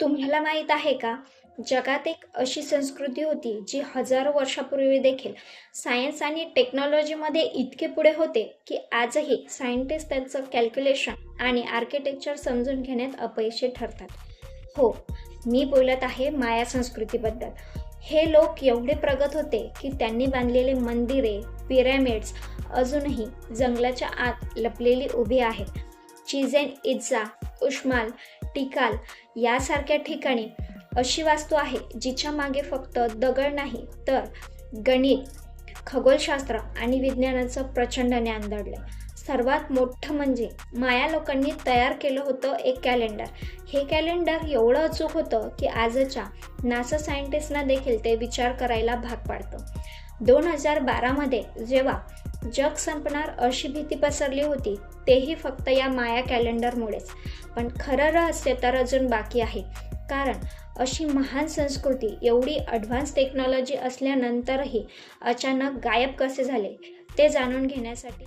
तुम्हाला माहीत आहे का? जगात एक अशी संस्कृती होती जी हजारो वर्षापूर्वी देखील सायन्स आणि टेक्नॉलॉजीमध्ये इतके पुढे होते की आजही सायंटिस्ट त्यांचं कॅल्क्युलेशन आणि आर्किटेक्चर समजून घेण्यात अपयशी ठरतात. हो मी बोलत आहे माया संस्कृतीबद्दल. हे लोक एवढे प्रगत होते की त्यांनी बांधलेले मंदिरे पिरॅमिड्स अजूनही जंगलाच्या आत लपलेली उभी आहेत. चिझेन इज्जा उष्माल टिकाल यासारख्या ठिकाणी अशी वास्तू आहे जिच्या मागे फक्त दगड नाही तर गणित खगोलशास्त्र आणि विज्ञानाचं प्रचंड ज्ञान दडलं सर्वात मोठं म्हणजे माया लोकांनी तयार केलं होतं एक कॅलेंडर हे कॅलेंडर एवढं अचूक होतं की आजच्या नासा सायंटिस्टना देखील ते विचार करायला भाग पाडतं. दोन हजार बारामध्ये जेव्हा जग संपणार अशी भीती पसरली होती तेही फक्त या माया कॅलेंडरमुळेच. पण खरं रहस्य तर अजून बाकी आहे. कारण अशी महान संस्कृती एवढी ॲडव्हान्स टेक्नॉलॉजी असल्यानंतरही अचानक गायब कसे झाले ते जाणून घेण्यासाठी